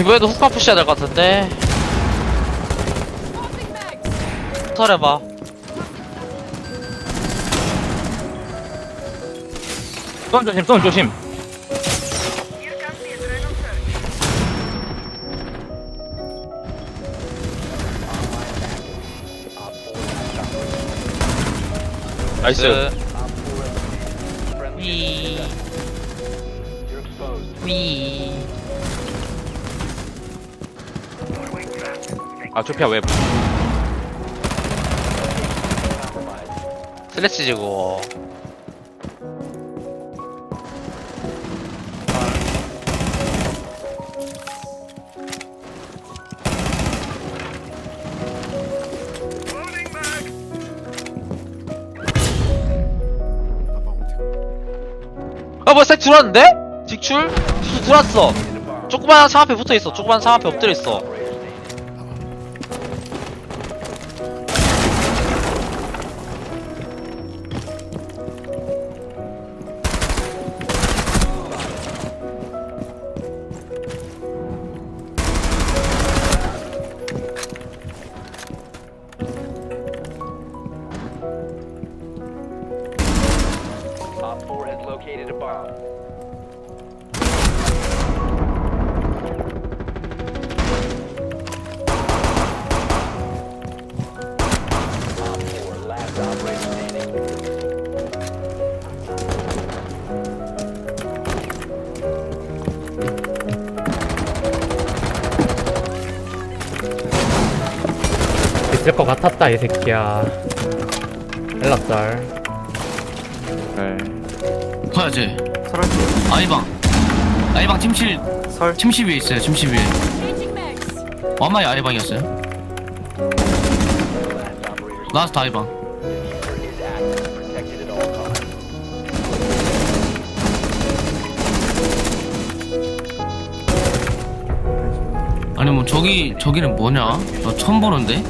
이번에도 후카 푸시해야 될 것 같은데 털해봐 쏜 조심, 쏜 조심. 나이스. 위. 위. 아, 조피아 왜? 슬래치 지고 아 뭐야 색 들어왔는데? 직출? 직출 들어왔어 조그만한 상 앞에 붙어있어 조그만한 상 앞에 엎드려있어 있을 것 같았다 이 새끼야 엘랍살 네. 커야지. 아이방. 아이방 팀실. 설. 팀실 위에 있어요. 팀실 위에. 와마이 아이방이었어요. 라스트 아이방. 아니 뭐 저기 저기는 뭐냐? 나 처음 보는데.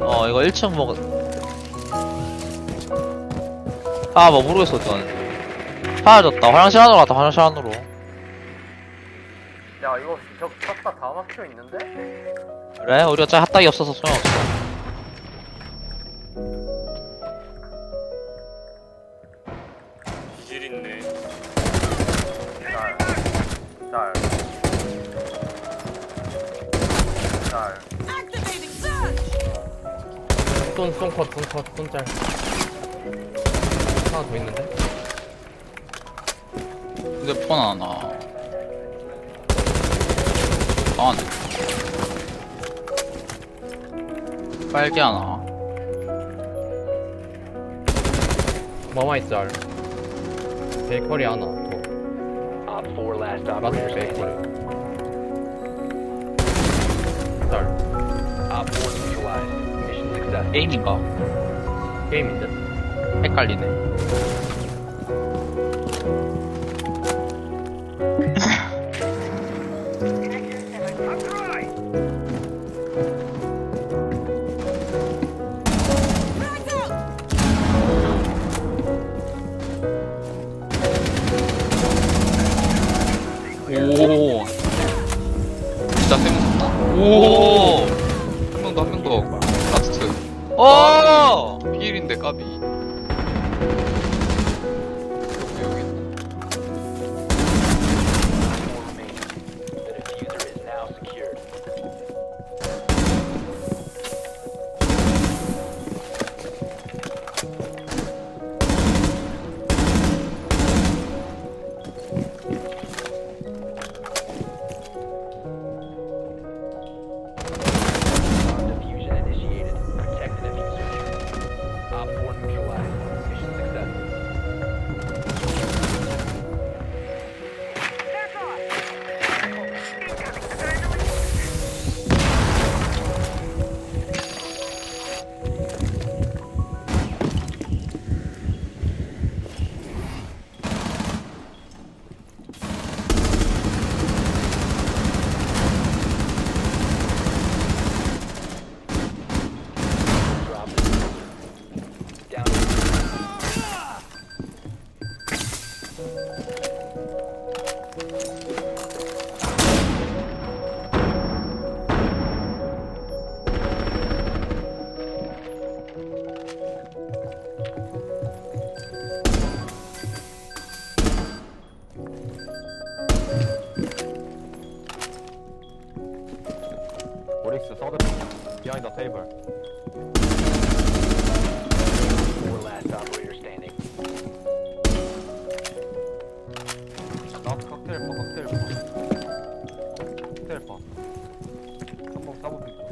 어 이거 1층 먹 아 뭐 모르겠어 이건 사라졌다. 화장실 안으로 갔다 화장실 안으로. 야 이거 저 쳤다 다 막혀 있는데? 그래? 우리가 짜 핫딱이 없어서 소용없어. 짤. 짤. 쏜 쏜 컷 쏜 컷 쏜 짤 하나 더 있는데? 휴대폰 하나 아 빨개 하나 마마이 짤 베이커리 하나 더 Op 4, last 라스트 operator 베이커리 standing. 짤 Op 4 neutralized. Mission success. 게임인가? 게임인데? 헷갈리네. 오. 진짜 쌤 오! 한 명 더 한 명 더 라스트. 오! 피일인데 까비 Thank you. What is this? All the behind the table. Four last operators 한번 까볼게요.